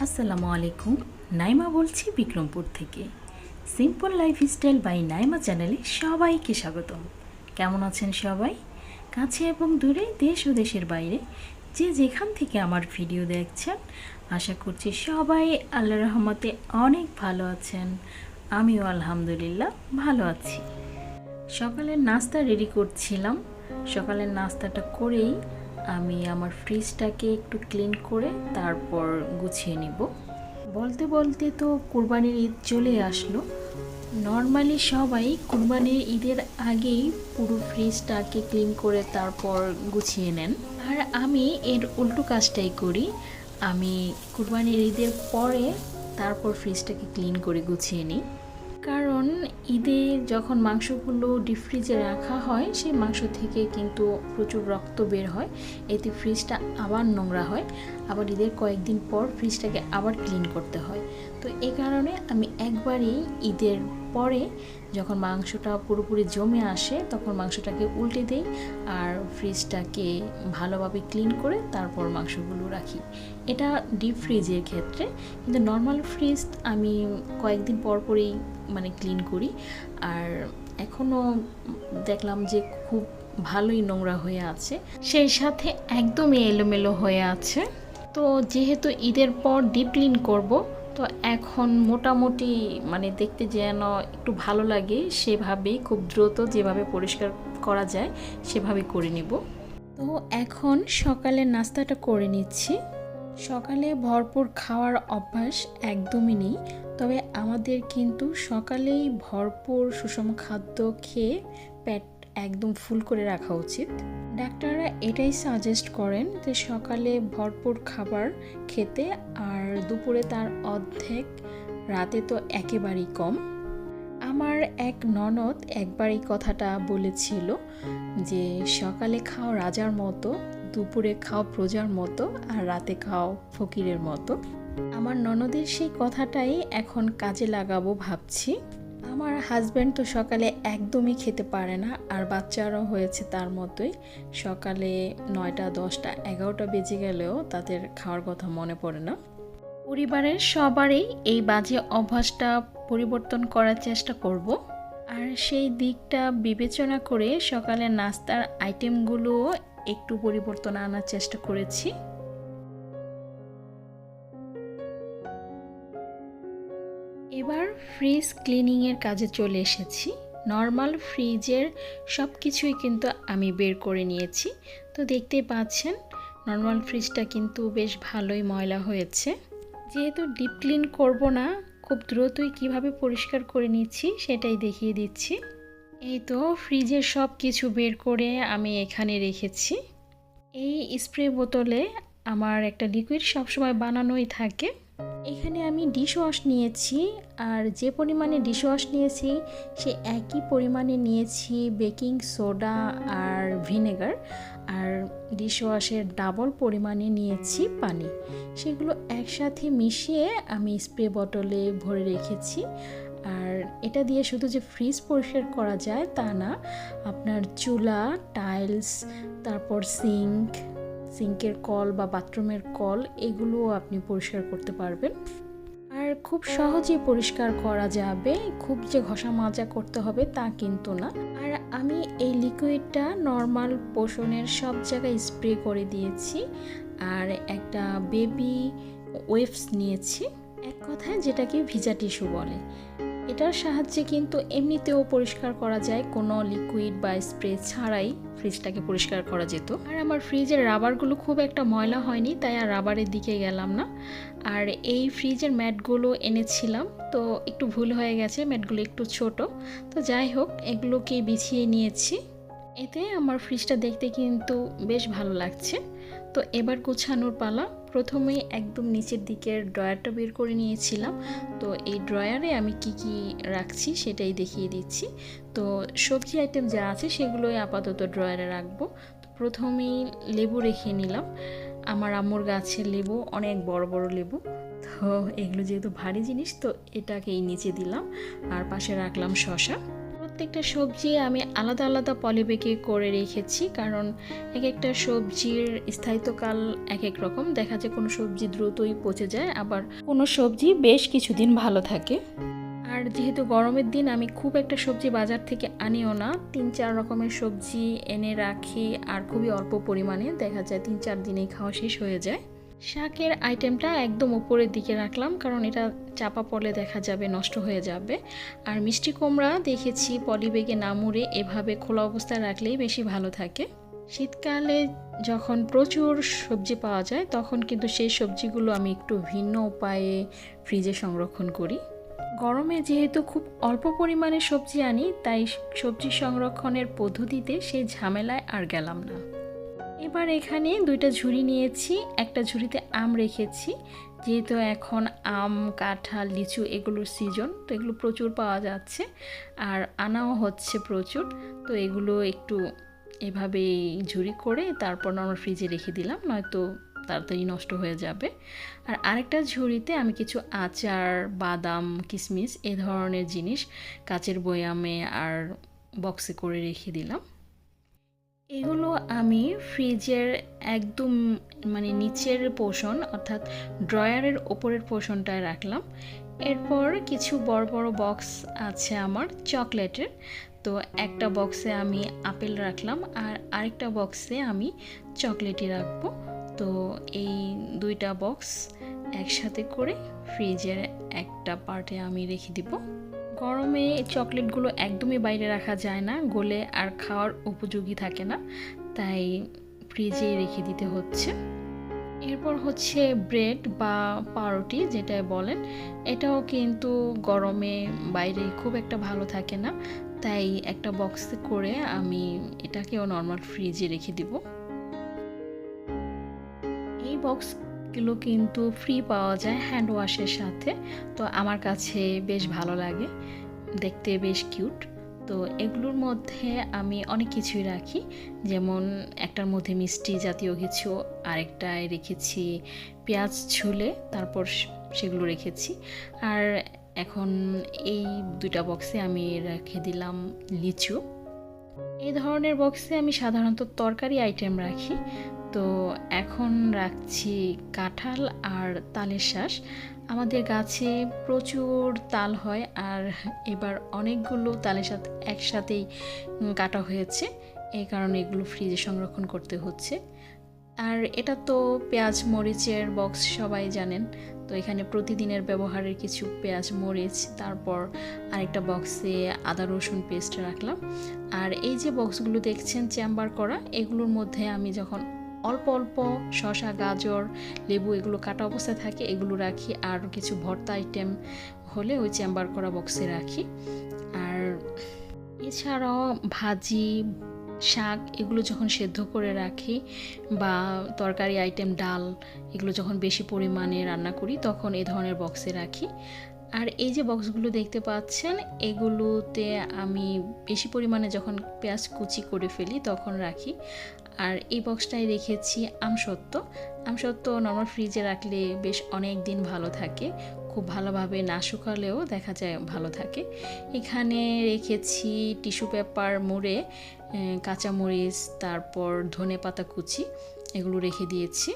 আসসালামু আলাইকুম, নাইমা বলছি বিক্রমপুর থেকে। সিম্পল লাইফস্টাইল বাই নাইমা চ্যানেলে সবাইকে স্বাগতম। কেমন আছেন সবাই? কাছে এবং দূরে দেশ ও দেশের বাইরে যে যেখান থেকে আমার ভিডিও দেখছেন, আশা করছি সবাই আল্লাহ রহমতে অনেক ভালো আছেন। আমিও আলহামদুলিল্লাহ ভালো আছি। সকালের নাস্তা রেডি করছিলাম। সকালের নাস্তাটা করেই আমি আমার ফ্রিজটাকে একটু ক্লিন করে তারপর গুছিয়ে নিব। বলতে বলতে তো কুরবানির ঈদ চলে আসলো। নর্মালি সবাই কুরবানির ঈদের আগেই পুরো ফ্রিজটাকে ক্লিন করে তারপর গুছিয়ে নেন। আর আমি এর উল্টো কাজটাই করি। আমি কুরবানির ঈদের পরে তারপর ফ্রিজটাকে ক্লিন করে গুছিয়ে নিই। কারণ ঈদে যখন মাংসগুলো ডিপ ফ্রিজে রাখা হয়, সেই মাংস থেকে কিন্তু প্রচুর রক্ত বের হয়। এতে ফ্রিজটা আবার নোংরা হয়। আবার ঈদের কয়েকদিন পর ফ্রিজটাকে আবার ক্লিন করতে হয়। তো এই কারণে আমি একবারই ঈদের পরে যখন মাংসটা পুরোপুরি জমে আসে, তখন মাংসটাকে উল্টে দেই আর ফ্রিজটাকে ভালোভাবে ক্লিন করে তারপর মাংসগুলো রাখি। এটা ডিপ ফ্রিজের ক্ষেত্রে, কিন্তু নর্মাল ফ্রিজ আমি কয়েকদিন পর পরেই মানে ক্লিন করি। আর এখনও দেখলাম যে খুব ভালোই নোংরা হয়ে আছে। সেই সাথে একদমই এলোমেলো হয়ে আছে। তো যেহেতু ঈদের পর ডিপ ক্লিন করব তো এখন মোটামুটি মানে দেখতে যেন একটু ভালো লাগে, সেভাবেই খুব দ্রুত যেভাবে পরিষ্কার করা যায় সেভাবে করে নিব। তো এখন সকালে নাস্তাটা করে নিচ্ছি। সকালে ভরপুর খাওয়ার অভ্যাস একদমই নেই, তবে আমাদের কিন্তু সকালেই ভরপুর সুষম খাদ্য খেয়ে পেট একদম ফুল করে রাখা উচিত। ডাক্তাররা এটাই সাজেস্ট করেন যে সকালে ভরপুর খাবার খেতে আর দুপুরে তার অর্ধেক, রাতে তো একেবারেই কম। আমার এক ননদ একবার এই কথাটা বলেছিল যে সকালে খাও রাজার মতো, দুপুরে খাও প্রজার মতো আর রাতে খাও ফকিরের মতো। আমার ননদের সেই কথাটাই এখন কাজে লাগাবো ভাবছি। আমার হাজব্যান্ড তো সকালে একদমই খেতে পারে না, আর বাচ্চারাও হয়েছে তার মতোই। সকালে নয়টা, দশটা, এগারোটা বেজে গেলেও তাদের খাওয়ার কথা মনে পড়ে না। পরিবারের সবারই এই বাজে অভ্যাসটা পরিবর্তন করার চেষ্টা করব। আর সেই দিকটা বিবেচনা করে সকালে নাস্তার আইটেমগুলো একটু পরিবর্তন আনার চেষ্টা করেছি। এবার ফ্রিজ ক্লিনিংয়ের কাজে চলে এসেছি। নর্মাল ফ্রিজের সব কিছুই কিন্তু আমি বের করে নিয়েছি। তো দেখতেই পাচ্ছেন নর্মাল ফ্রিজটা কিন্তু বেশ ভালোই ময়লা হয়েছে। যেহেতু ডিপ ক্লিন করব না, খুব দ্রুতই কীভাবে পরিষ্কার করে নিচ্ছি সেটাই দেখিয়ে দিচ্ছি। এই তো ফ্রিজের সব কিছু বের করে আমি এখানে রেখেছি। এই স্প্রে বোতলে আমার একটা লিকুইড সবসময় বানানোই থাকে। এখানে আমি ডিশ ওয়াশ নিয়েছি আর যে পরিমাণে ডিশ ওয়াশ নিয়েছি, সে একই পরিমাণে নিয়েছি বেকিং সোডা আর ভিনেগার। আর ডিশ ওয়াশের ডাবল পরিমাণে নিয়েছি পানি। সেগুলো একসাথে মিশিয়ে আমি স্প্রে বটলে ভরে রেখেছি। আর এটা দিয়ে শুধু যে ফ্রিজ পরিষ্কার করা যায় তা না, আপনার চুলা, টাইলস, তারপর সিঙ্ক সিঙ্কের কল বা বাথরুমের কল, এগুলোও আপনি পরিষ্কার করতে পারবেন। আর খুব সহজেই পরিষ্কার করা যাবে, খুব যে ঘষা মাজা করতে হবে তা কিন্তু না। আর আমি এই লিকুইডটা নর্মাল পোষণের সব জায়গায় স্প্রে করে দিয়েছি। আর একটা বেবি ওয়েভস নিয়েছি, এক কথায় যেটাকে ভিজা টিস্যু বলে। এটার সাহায্যে কিন্তু এমনিতেও পরিষ্কার করা যায়। কোনো লিকুইড বা স্প্রে ছাড়াই ফ্রিজটাকে পরিষ্কার করা যেত। আর আমার ফ্রিজের রাবারগুলো খুব একটা ময়লা হয়নি, তাই আর রাবারের দিকে গেলাম না। আর এই ফ্রিজের ম্যাটগুলো এনেছিলাম, তো একটু ভুল হয়ে গেছে ম্যাটগুলো একটু ছোট। তো যাই হোক, এগুলোকে বিছিয়ে নিয়েছি। এতে আমার ফ্রিজটা দেখতে কিন্তু বেশ ভালো লাগছে। তো এবার গোছানোর পালা। প্রথমেই একদম নিচের দিকের ড্রয়ারটা বের করে নিয়েছিলাম। তো এই ড্রয়ারে আমি কি কি রাখছি সেটাই দেখিয়ে দিচ্ছি। তো সবজি আইটেম যা আছে সেগুলোই আপাতত ড্রয়ারে রাখব। প্রথমেই লেবু রেখে নিলাম। আমার আম্মুর গাছের লেবু, অনেক বড় বড় লেবু। তো এগুলো যেহেতু ভারী জিনিস, তো এটাকেই নিচে দিলাম। আর পাশে রাখলাম শশা প্রত্যেকটা সবজি আমি আলাদা আলাদা পলিবেগে করে রেখেছি, কারণ এক একটা সবজির স্থায়িত্বকাল এক এক রকম। দেখা যায় কোনো সবজি দ্রুতই পচে যায়, আবার কোনো সবজি বেশ কিছুদিন ভালো থাকে। আর যেহেতু গরমের দিন, আমি খুব একটা সবজি বাজার থেকে আনিও না। তিন চার রকমের সবজি এনে রাখি, আর খুবই অল্প পরিমাণে। দেখা যায় তিন চার দিনেই খাওয়া শেষ হয়ে যায়। শাকের আইটেমটা একদম উপরের দিকে রাখলাম, কারণ এটা চাপা পড়লে দেখা যাবে নষ্ট হয়ে যাবে। আর মিষ্টি কুমড়া দেখেছি পলিবেগে না মুড়ে এভাবে খোলা অবস্থায় রাখলেই বেশি ভালো থাকে। শীতকালে যখন প্রচুর সবজি পাওয়া যায়, তখন কিন্তু সেই সবজিগুলো আমি একটু ভিন্ন উপায়ে ফ্রিজে সংরক্ষণ করি। গরমে যেহেতু খুব অল্প পরিমাণে সবজি আনি, তাই সবজি সংরক্ষণের পদ্ধতিতে সেই ঝামেলায় আর গেলাম না। এবার এখানে দুইটা ঝুড়ি নিয়েছি, একটা ঝুড়িতে আম রেখেছি, যেহেতু এখন আম, কাঁঠাল, লিচু এগুলোর সিজন তো এগুলো প্রচুর পাওয়া যাচ্ছে, আর আনাও হচ্ছে প্রচুর, তো এগুলো একটু এভাবে ঝুড়ি করে তারপর আমরা ফ্রিজে রেখে দিলাম, নয়তো তাড়াতাড়ি নষ্ট হয়ে যাবে। আর আরেকটা ঝুড়িতে আমি কিছু আচার, বাদাম কিশমিশ এ ধরনের জিনিস কাচের বয়ামে আর বক্সে করে রেখে দিলাম। এগুলো আমি ফ্রিজের একদম মানে নিচের পোষণ অর্থাৎ ড্রয়ারের ওপরের পোষণটায় রাখলাম। এরপর কিছু বড় বড় বক্স আছে আমার চকলেটের। তো একটা বক্সে আমি আপেল রাখলাম আর আরেকটা বক্সে আমি চকলেটই রাখব। তো এই দুইটা বক্স একসাথে করে ফ্রিজের একটা পার্টে আমি রেখে দিব। গরমে চকলেটগুলো একদমই বাইরে রাখা যায় না, গলে আর খাওয়ার উপযোগী থাকে না, তাই ফ্রিজে রেখে দিতে হচ্ছে। এরপর হচ্ছে ব্রেড বা পাউরুটি যেটা বলেন, এটাও কিন্তু গরমে বাইরে খুব একটা ভালো থাকে না, তাই একটা বক্সে করে আমি এটাকেও নর্মাল ফ্রিজে রেখে দিব। এই বক্সগুলো কিন্তু ফ্রি পাওয়া যায় হ্যান্ড ওয়াশের সাথে। তো আমার কাছে বেশ ভালো লাগে, দেখতে বেশ কিউট। তো এগুলোর মধ্যে আমি অনেক কিছুই রাখি, যেমন একটার মধ্যে মিষ্টি জাতীয় কিছু, আরেকটায় রেখেছি পেঁয়াজ ছুলে, তারপর সেগুলো রেখেছি। আর এখন এই দুইটা বক্সে আমি রেখে দিলাম লিচু। এই ধরনের বক্সে আমি সাধারণত তরকারি আইটেম রাখি। তো এখন রাখছি কাঁঠাল আর তালের শাঁস। আমাদের গাছে প্রচুর তাল হয় আর এবার অনেকগুলো তালের সাথে একসাথেই কাটা হয়েছে। এই কারণে এগুলো ফ্রিজে সংরক্ষণ করতে হচ্ছে। আর এটা তো পেঁয়াজ মরিচের বক্স সবাই জানেন। তো এখানে প্রতিদিনের ব্যবহারের কিছু পেঁয়াজ, মরিচ, তারপর আরেকটা বক্সে আদা, রসুন পেস্ট রাখলাম। আর এই যে বক্সগুলো দেখছেন চেম্বার করা, এগুলোর মধ্যে আমি যখন অল্প অল্প শশা গাজর, লেবু এগুলো কাটা অবস্থায় থাকে, এগুলো রাখি। আর কিছু ভর্তা আইটেম হলে ওই চেম্বার করা বক্সে রাখি। আর এছাড়াও ভাজি শাক এগুলো যখন সেদ্ধ করে রাখি বা তরকারি আইটেম ডাল এগুলো যখন বেশি পরিমাণে রান্না করি, তখন এ ধরনের বক্সে রাখি। আর এই যে বক্সগুলো দেখতে পাচ্ছেন, এগুলোতে আমি বেশি পরিমাণে যখন পেঁয়াজ কুচি করে ফেলি তখন রাখি। আর এই বক্সটায় রেখেছি আমসত্ত্ব। আমসত্ত্ব নর্মাল ফ্রিজে রাখলে বেশ অনেক দিন ভালো থাকে। খুব ভালোভাবে না শুকালেও দেখা যায় ভালো থাকে। এখানে রেখেছি টিস্যু পেপার মুড়ে কাঁচামরিচ, তারপর ধনে পাতা কুচি, এগুলো রেখে দিয়েছি।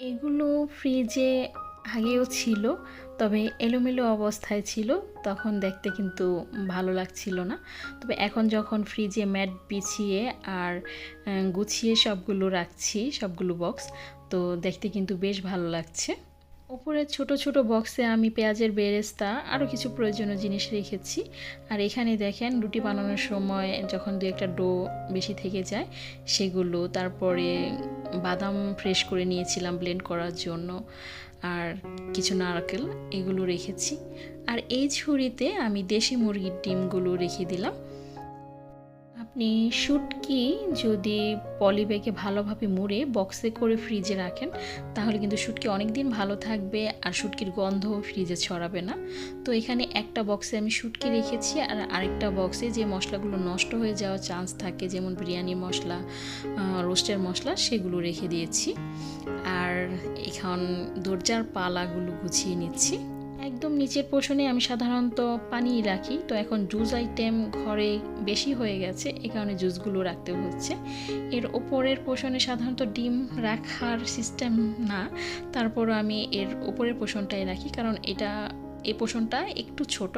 এগুলো ফ্রিজে আগেও ছিল, তবে এলোমেলো অবস্থায় ছিল, তখন দেখতে কিন্তু ভালো লাগছিল না। তবে এখন যখন ফ্রিজে ম্যাট বিছিয়ে আর গুছিয়ে সবগুলো রাখছি, সবগুলো বক্স তো দেখতে কিন্তু বেশ ভালো লাগছে। ওপরে ছোট ছোট বক্সে আমি পেঁয়াজের বেরেস্তা আরও কিছু প্রয়োজনীয় জিনিস রেখেছি। আর এখানে দেখেন, রুটি বানানোর সময় যখন দু একটা ডো বেশি থেকে যায়, সেগুলো তারপরে বাদাম ফ্রেশ করে নিয়েছিলাম ব্লেন্ড করার জন্য। আর কিছু নারকেল, এগুলো রেখেছি। আর এই ঝুড়িতে আমি দেশি মুরগির ডিমগুলো রেখে দিলাম। আপনি শুটকি যদি পলিব্যাগে ভালোভাবে মুড়ে বক্সে করে ফ্রিজে রাখেন, তাহলে কিন্তু শুটকি অনেক দিন ভালো থাকবে আর শুটকির গন্ধ ফ্রিজে ছড়াবে না। তো এখানে একটা বক্সে আমি শুটকি রেখেছি আর আরেকটা বক্সে যে মশলাগুলো নষ্ট হয়ে যাওয়ার চান্স থাকে, যেমন বিরিয়ানি মশলা রোস্টের মশলা, সেগুলো রেখে দিয়েছি। আর এখন দরজার পালাগুলো গুছিয়ে নিচ্ছি। একদম নিচের পোষণে আমি সাধারণত পানি রাখি। তো এখন জুস আইটেম ঘরে বেশি হয়ে গেছে, এ কারণে জুসগুলো রাখতে হচ্ছে। এর ওপরের পোষণে সাধারণত ডিম রাখার সিস্টেম না, তারপরও আমি এর ওপরের পোষণটাই রাখি, কারণ এটা এই পোষণটা একটু ছোট,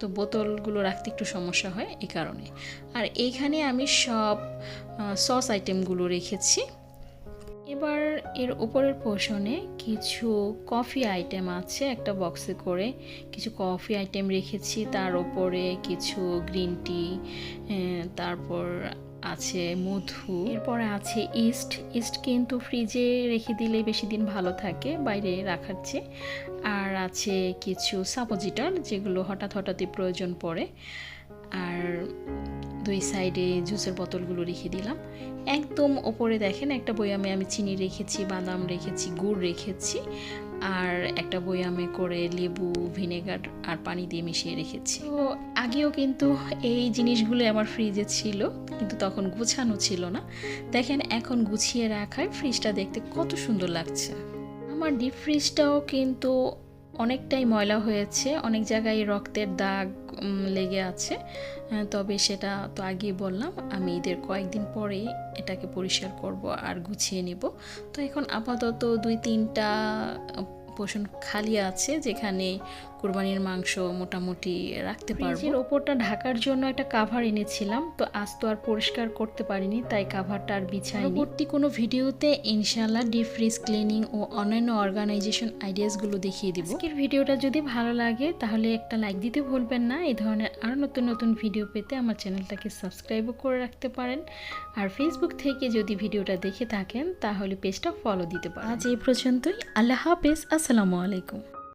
তো বোতলগুলো রাখতে একটু সমস্যা হয় এই কারণে। আর এইখানে আমি সব সস আইটেমগুলো রেখেছি। এবার এর উপরের পোর্শনে কিছু কফি আইটেম আছে একটা বক্সে করে। কিছু কফি আইটেম রেখেছি, তার উপরে কিছু গ্রিন টি তারপর আছে মধু। এরপরে আছে ইস্ট ইস্ট কিন্তু ফ্রিজে রেখে দিলে বেশি দিন ভালো থাকে, বাইরে রাখার চেয়ে। আর আছে কিছু সাপোজিটর যেগুলো হঠাৎ হঠাৎই প্রয়োজন পড়ে। আর দুই সাইডে জুসের বোতলগুলো রেখে দিলাম। একদম ওপরে দেখেন একটা বয়ামে আমি চিনি রেখেছি, বাদাম রেখেছি, গুড় রেখেছি, আর একটা বয়ামে করে লেবু, ভিনেগার আর পানি দিয়ে মিশিয়ে রেখেছি। তো আগেও কিন্তু এই জিনিসগুলো আমার ফ্রিজে ছিল, কিন্তু তখন গুছানো ছিল না। দেখেন এখন গুছিয়ে রাখায় ফ্রিজটা দেখতে কত সুন্দর লাগছে। আমার ডিপ ফ্রিজটাও কিন্তু অনেকটাই ময়লা হয়েছে, অনেক জায়গায় রক্তের দাগ লেগে আছে। তবে সেটা তো আগেই বললাম, আমি ঈদের কয়েকদিন পরে এটাকে পরিষ্কার করব আর গুছিয়ে নিব। তো এখন আপাতত দুই তিনটা পোষণ খালি আছে যেখানে কোরবানির মাংস মোটামুটি রাখতে পারব। এর ওপরটা ঢাকার জন্য একটা কাভার এনেছিলাম তো আজ তো আর পরিষ্কার করতে পারিনি তাই কাভারটা আর বিছাইনি। পরবর্তী কোনো ভিডিওতে ইনশাল্লাহ ডিপ ফ্রিজ ক্লিনিং ও অন্যান্য অর্গানাইজেশন আইডিয়াসগুলো দেখিয়ে দিব। আজকের ভিডিওটা যদি ভালো লাগে তাহলে একটা লাইক দিতে ভুলবেন না। এই ধরনের আরও নতুন নতুন ভিডিও পেতে আমার চ্যানেলটাকে সাবস্ক্রাইবও করে রাখতে পারেন। আর ফেসবুক থেকে যদি ভিডিওটা দেখে থাকেন তাহলে পেজটা ফলো দিতে পারেন। আজ এই পর্যন্তই। আল্লাহ হাফেজ। আসসালামু আলাইকুম।